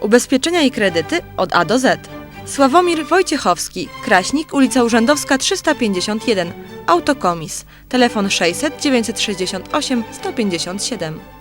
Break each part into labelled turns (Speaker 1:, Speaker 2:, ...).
Speaker 1: Ubezpieczenia i kredyty od A do Z. Sławomir Wojciechowski, Kraśnik, ulica Urzędowska 351, Autokomis, telefon 600 968 157.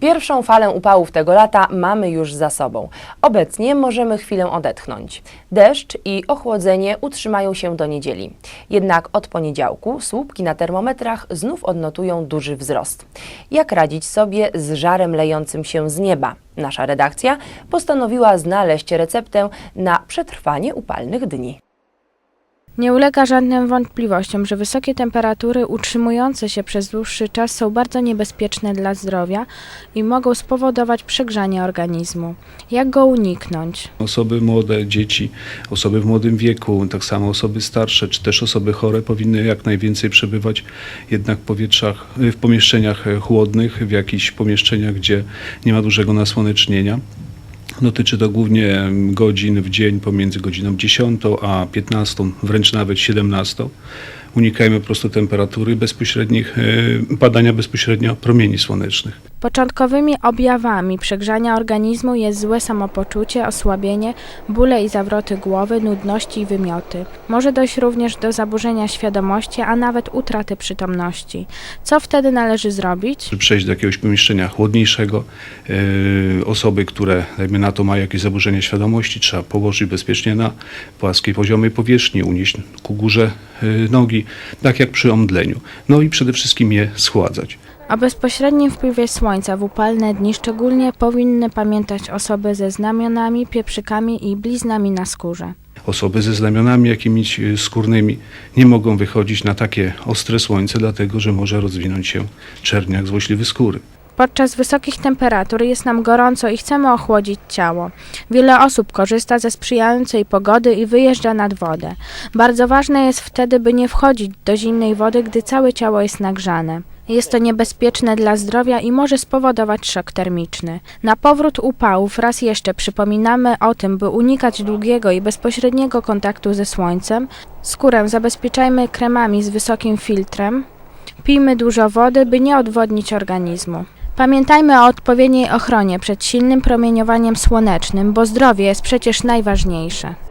Speaker 2: Pierwszą falę upałów tego lata mamy już za sobą. Obecnie możemy chwilę odetchnąć. Deszcz i ochłodzenie utrzymają się do niedzieli. Jednak od poniedziałku słupki na termometrach znów odnotują duży wzrost. Jak radzić sobie z żarem lejącym się z nieba? Nasza redakcja postanowiła znaleźć receptę na przetrwanie upalnych dni.
Speaker 3: Nie ulega żadnym wątpliwościom, że wysokie temperatury utrzymujące się przez dłuższy czas są bardzo niebezpieczne dla zdrowia i mogą spowodować przegrzanie organizmu. Jak go uniknąć?
Speaker 4: Osoby młode, dzieci, osoby w młodym wieku, tak samo osoby starsze, czy też osoby chore powinny jak najwięcej przebywać jednak w powietrzach, w pomieszczeniach chłodnych, w jakichś pomieszczeniach, gdzie nie ma dużego nasłonecznienia. Dotyczy to głównie godzin w dzień pomiędzy godziną 10 a 15, wręcz nawet 17. Unikajmy po prostu temperatury bezpośrednich, e, padania bezpośrednio promieni słonecznych.
Speaker 3: Początkowymi objawami przegrzania organizmu jest złe samopoczucie, osłabienie, bóle i zawroty głowy, nudności i wymioty. Może dojść również do zaburzenia świadomości, a nawet utraty przytomności. Co wtedy należy zrobić?
Speaker 4: Przejść do jakiegoś pomieszczenia chłodniejszego, e, osoby, które dajmy na to mają jakieś zaburzenie świadomości, trzeba położyć bezpiecznie na płaskiej, poziomej powierzchni, unieść ku górze e, nogi, tak jak przy omdleniu. No i przede wszystkim je schładzać.
Speaker 3: O bezpośrednim wpływie słońca w upalne dni szczególnie powinny pamiętać osoby ze znamionami, pieprzykami i bliznami na skórze.
Speaker 4: Osoby ze znamionami jakimiś e, skórnymi nie mogą wychodzić na takie ostre słońce, dlatego że może rozwinąć się czerniak złośliwy skóry.
Speaker 3: Podczas wysokich temperatur jest nam gorąco i chcemy ochłodzić ciało. Wiele osób korzysta ze sprzyjającej pogody i wyjeżdża nad wodę. Bardzo ważne jest wtedy, by nie wchodzić do zimnej wody, gdy całe ciało jest nagrzane. Jest to niebezpieczne dla zdrowia i może spowodować szok termiczny. Na powrót upałów raz jeszcze przypominamy o tym, by unikać długiego i bezpośredniego kontaktu ze słońcem. Skórę zabezpieczajmy kremami z wysokim filtrem. Pijmy dużo wody, by nie odwodnić organizmu. Pamiętajmy o odpowiedniej ochronie przed silnym promieniowaniem słonecznym, bo zdrowie jest przecież najważniejsze.